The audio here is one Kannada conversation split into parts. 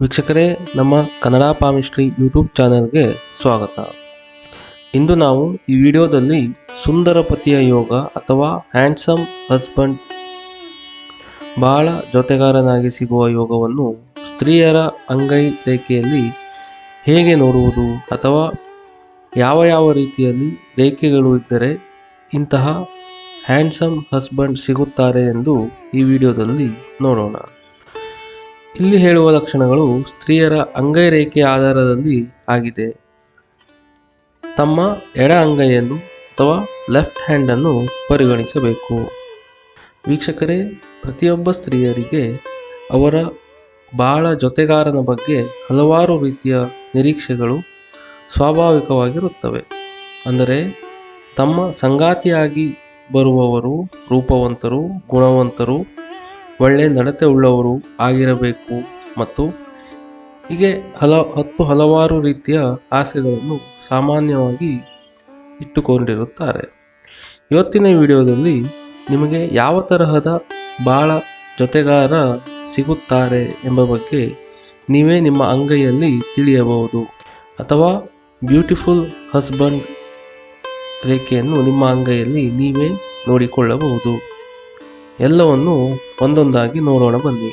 ವೀಕ್ಷಕರೇ, ನಮ್ಮ ಕನ್ನಡ ಪಾಮಿಸ್ಟ್ರಿ ಯೂಟ್ಯೂಬ್ ಚಾನೆಲ್ಗೆ ಸ್ವಾಗತ. ಇಂದು ನಾವು ಈ ವಿಡಿಯೋದಲ್ಲಿ ಸುಂದರ ಪತಿಯ ಯೋಗ ಅಥವಾ ಹ್ಯಾಂಡ್ಸಮ್ ಹಸ್ಬೆಂಡ್ ಬಹಳ ಜೊತೆಗಾರನಾಗಿ ಸಿಗುವ ಯೋಗವನ್ನು ಸ್ತ್ರೀಯರ ಅಂಗೈ ರೇಖೆಯಲ್ಲಿ ಹೇಗೆ ನೋಡುವುದು ಅಥವಾ ಯಾವ ಯಾವ ರೀತಿಯಲ್ಲಿ ರೇಖೆಗಳು ಇದ್ದರೆ ಇಂತಹ ಹ್ಯಾಂಡ್ಸಮ್ ಹಸ್ಬೆಂಡ್ ಸಿಗುತ್ತಾರೆ ಎಂದು ಈ ವಿಡಿಯೋದಲ್ಲಿ ನೋಡೋಣ. ಇಲ್ಲಿ ಹೇಳುವ ಲಕ್ಷಣಗಳು ಸ್ತ್ರೀಯರ ಅಂಗೈ ರೇಖೆಯ ಆಧಾರದಲ್ಲಿ ಆಗಿದೆ. ತಮ್ಮ ಎಡ ಅಂಗೈಯನ್ನು ಅಥವಾ ಲೆಫ್ಟ್ ಹ್ಯಾಂಡನ್ನು ಪರಿಗಣಿಸಬೇಕು. ವೀಕ್ಷಕರೇ, ಪ್ರತಿಯೊಬ್ಬ ಸ್ತ್ರೀಯರಿಗೆ ಅವರ ಬಾಳ ಜೊತೆಗಾರನ ಬಗ್ಗೆ ಹಲವಾರು ರೀತಿಯ ನಿರೀಕ್ಷೆಗಳು ಸ್ವಾಭಾವಿಕವಾಗಿರುತ್ತವೆ. ಅಂದರೆ, ತಮ್ಮ ಸಂಗಾತಿಯಾಗಿ ಬರುವವರು, ರೂಪವಂತರು, ಗುಣವಂತರು ಒಳ್ಳೆ ನಡತೆ ಉಳ್ಳವರು ಆಗಿರಬೇಕು ಮತ್ತು ಹೀಗೆ ಹಲ, ಹತ್ತು ಹಲವಾರು ರೀತಿಯ ಆಸೆಗಳನ್ನು ಸಾಮಾನ್ಯವಾಗಿ ಇಟ್ಟುಕೊಂಡಿರುತ್ತಾರೆ. ಇವತ್ತಿನ ವಿಡಿಯೋದಲ್ಲಿ ನಿಮಗೆ ಯಾವ ತರಹದ ಬಾಳ ಜೊತೆಗಾರ ಸಿಗುತ್ತಾರೆ ಎಂಬ ಬಗ್ಗೆ ನೀವೇ ನಿಮ್ಮ ಅಂಗೈಯಲ್ಲಿ ತಿಳಿಯಬಹುದು. ಅಥವಾ ಬ್ಯೂಟಿಫುಲ್ ಹಸ್ಬೆಂಡ್ ರೇಖೆಯನ್ನು ನಿಮ್ಮ ಅಂಗೈಯಲ್ಲಿ ನೀವೇ ನೋಡಿಕೊಳ್ಳಬಹುದು. ಎಲ್ಲವನ್ನು ಒಂದೊಂದಾಗಿ ನೋಡೋಣ ಬನ್ನಿ.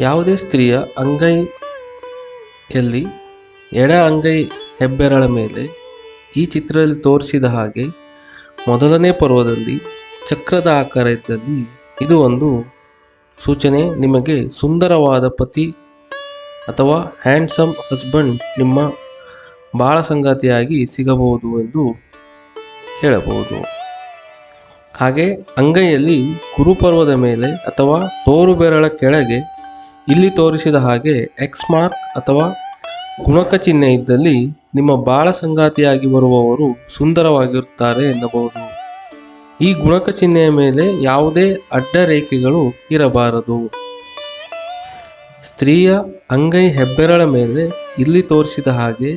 ಯಾವುದೇ ಸ್ತ್ರೀಯ ಅಂಗೈಯಲ್ಲಿ ಎಡ ಅಂಗೈ ಹೆಬ್ಬೆರಳ ಮೇಲೆ ಈ ಚಿತ್ರದಲ್ಲಿ ತೋರಿಸಿದ ಹಾಗೆ ಮೊದಲನೇ ಪರ್ವದಲ್ಲಿ ಚಕ್ರದ ಆಕಾರ ಇದ್ದಲ್ಲಿ ಇದು ಒಂದು ಸೂಚನೆ. ನಿಮಗೆ ಸುಂದರವಾದ ಪತಿ ಅಥವಾ ಹ್ಯಾಂಡ್ಸಮ್ ಹಸ್ಬೆಂಡ್ ನಿಮ್ಮ ಬಾಳ ಸಂಗಾತಿಯಾಗಿ ಸಿಗಬಹುದು ಎಂದು ಹೇಳಬಹುದು. ಹಾಗೆ ಅಂಗೈಯಲ್ಲಿ ಕುರುಪರ್ವದ ಮೇಲೆ ಅಥವಾ ತೋರು ಬೆರಳ ಕೆಳಗೆ ಇಲ್ಲಿ ತೋರಿಸಿದ ಹಾಗೆ ಎಕ್ಸ್ ಮಾರ್ಕ್ ಅಥವಾ ಗುಣಕ ಚಿಹ್ನೆ ಇದ್ದಲ್ಲಿ ನಿಮ್ಮ ಬಾಳ ಸಂಗಾತಿಯಾಗಿ ಬರುವವರು ಸುಂದರವಾಗಿರುತ್ತಾರೆ ಎನ್ನಬಹುದು. ಈ ಗುಣಕ ಚಿಹ್ನೆಯ ಮೇಲೆ ಯಾವುದೇ ಅಡ್ಡ ರೇಖೆಗಳು ಇರಬಾರದು. ಸ್ತ್ರೀಯ ಅಂಗೈ ಹೆಬ್ಬೆರಳ ಮೇಲೆ ಇಲ್ಲಿ ತೋರಿಸಿದ ಹಾಗೆ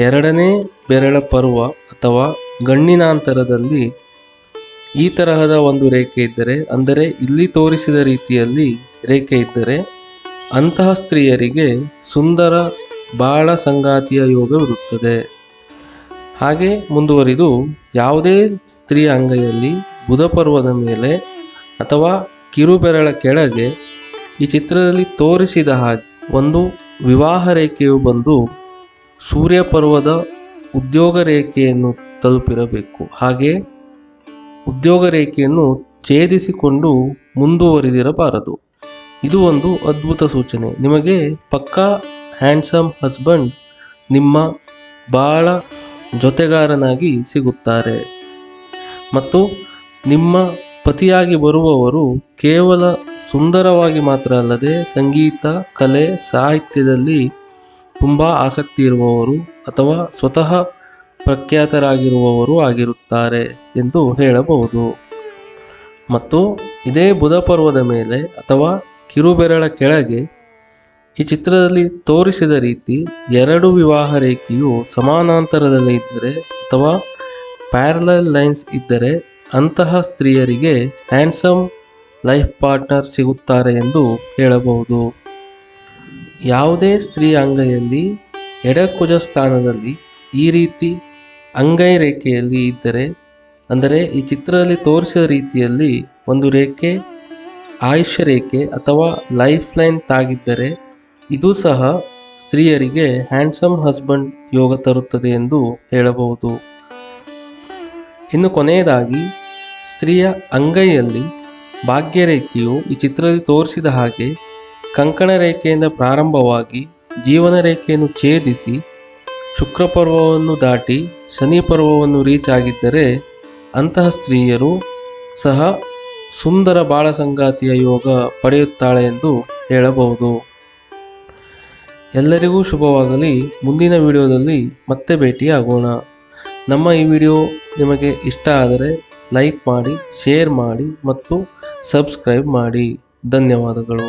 ಎರಡನೇ ಬೆರಳ ಪರ್ವ ಅಥವಾ ಗಣ್ಣಿನಾಂತರದಲ್ಲಿ ಈ ತರಹದ ಒಂದು ರೇಖೆ ಇದ್ದರೆ, ಅಂದರೆ ಇಲ್ಲಿ ತೋರಿಸಿದ ರೀತಿಯಲ್ಲಿ ರೇಖೆ ಇದ್ದರೆ, ಅಂತಹ ಸ್ತ್ರೀಯರಿಗೆ ಸುಂದರ ಬಾಳ ಸಂಗಾತಿಯ ಯೋಗವಿರುತ್ತದೆ ಹಾಗೆ ಮುಂದುವರಿದು, ಯಾವುದೇ ಸ್ತ್ರೀಯ ಅಂಗೈಯಲ್ಲಿ ಬುಧಪರ್ವದ ಮೇಲೆ ಅಥವಾ ಕಿರುಬೆರಳ ಕೆಳಗೆ ಈ ಚಿತ್ರದಲ್ಲಿ ತೋರಿಸಿದ ಹಾಗೆ ಒಂದು ವಿವಾಹ ರೇಖೆಯು ಬಂದು ಸೂರ್ಯ ಪರ್ವದ ಉದ್ಯೋಗ ರೇಖೆಯನ್ನು ತಲುಪಿರಬೇಕು. ಹಾಗೆ ಉದ್ಯೋಗ ರೇಖೆಯನ್ನು ಛೇದಿಸಿಕೊಂಡು ಮುಂದುವರಿದಿರಬಾರದು. ಇದು ಒಂದು ಅದ್ಭುತ ಸೂಚನೆ. ನಿಮಗೆ ಪಕ್ಕಾ, ಹ್ಯಾಂಡ್ಸಮ್ ಹಸ್ಬೆಂಡ್ ನಿಮ್ಮ ಬಾಳ ಜೊತೆಗಾರನಾಗಿ ಸಿಗುತ್ತಾರೆ. ಮತ್ತು ನಿಮ್ಮ ಪತಿಯಾಗಿ ಬರುವವರು ಕೇವಲ ಸುಂದರವಾಗಿ ಮಾತ್ರ ಅಲ್ಲದೆ ಸಂಗೀತ, ಕಲೆ, ಸಾಹಿತ್ಯದಲ್ಲಿ ತುಂಬ ಆಸಕ್ತಿ ಇರುವವರು ಅಥವಾ ಸ್ವತಃ ಪ್ರಖ್ಯಾತರಾಗಿರುವವರು ಆಗಿರುತ್ತಾರೆ ಎಂದು ಹೇಳಬಹುದು. ಮತ್ತು ಇದೇ ಬುಧ ಪರ್ವದ ಮೇಲೆ ಅಥವಾ ಕಿರುಬೆರಳ ಕೆಳಗೆ ಈ ಚಿತ್ರದಲ್ಲಿ ತೋರಿಸಿದ ರೀತಿ ಎರಡು ವಿವಾಹ ರೇಖೆಯು ಸಮಾನಾಂತರದಲ್ಲಿ ಇದ್ದರೆ ಅಥವಾ ಪ್ಯಾರಲಲ್ ಲೈನ್ಸ್ ಇದ್ದರೆ ಅಂತಹ ಸ್ತ್ರೀಯರಿಗೆ ಹ್ಯಾಂಡ್ಸಮ್ ಲೈಫ್ ಪಾರ್ಟ್ನರ್ ಸಿಗುತ್ತಾರೆ ಎಂದು ಹೇಳಬಹುದು. ಯಾವುದೇ ಸ್ತ್ರೀ ಅಂಗೈಯಲ್ಲಿ ಎಡಕುಜ ಸ್ಥಾನದಲ್ಲಿ ಈ ರೀತಿ ಅಂಗೈ ರೇಖೆಯಲ್ಲಿ ಇದ್ದರೆ, ಅಂದರೆ ಈ ಚಿತ್ರದಲ್ಲಿ ತೋರಿಸಿದ ರೀತಿಯಲ್ಲಿ ಒಂದು ರೇಖೆ, ಆಯುಷ್ಯ ರೇಖೆ ಅಥವಾ ಲೈಫ್ ಲೈನ್ ತಾಗಿದ್ದರೆ, ಇದು ಸಹ ಸ್ತ್ರೀಯರಿಗೆ ಹ್ಯಾಂಡ್ಸಮ್ ಹಸ್ಬೆಂಡ್ ಯೋಗ ತರುತ್ತದೆ ಎಂದು ಹೇಳಬಹುದು. ಇನ್ನು ಕೊನೆಯದಾಗಿ, ಸ್ತ್ರೀಯ ಅಂಗೈಯಲ್ಲಿ ಭಾಗ್ಯರೇಖೆಯು ಈ ಚಿತ್ರದಲ್ಲಿ ತೋರಿಸಿದ ಹಾಗೆ ಕಂಕಣ ರೇಖೆಯಿಂದ ಪ್ರಾರಂಭವಾಗಿ ಜೀವನ ರೇಖೆಯನ್ನು ಛೇದಿಸಿ ಶುಕ್ರ ಪರ್ವವನ್ನು ದಾಟಿ ಶನಿ ಪರ್ವವನ್ನು ರೀಚ್ ಆಗಿದ್ದರೆ ಅಂತಹ ಸ್ತ್ರೀಯರು ಸಹ ಸುಂದರ ಬಾಳ ಸಂಗಾತಿಯ ಯೋಗ ಪಡೆಯುತ್ತಾಳೆ ಎಂದು ಹೇಳಬಹುದು. ಎಲ್ಲರಿಗೂ ಶುಭವಾಗಲಿ. ಮುಂದಿನ ವಿಡಿಯೋದಲ್ಲಿ ಮತ್ತೆ ಭೇಟಿಯಾಗೋಣ. ನಮ್ಮ ಈ ವಿಡಿಯೋ ನಿಮಗೆ ಇಷ್ಟ ಆದರೆ ಲೈಕ್ ಮಾಡಿ, ಶೇರ್ ಮಾಡಿ ಮತ್ತು ಸಬ್ಸ್ಕ್ರೈಬ್ ಮಾಡಿ. ಧನ್ಯವಾದಗಳು.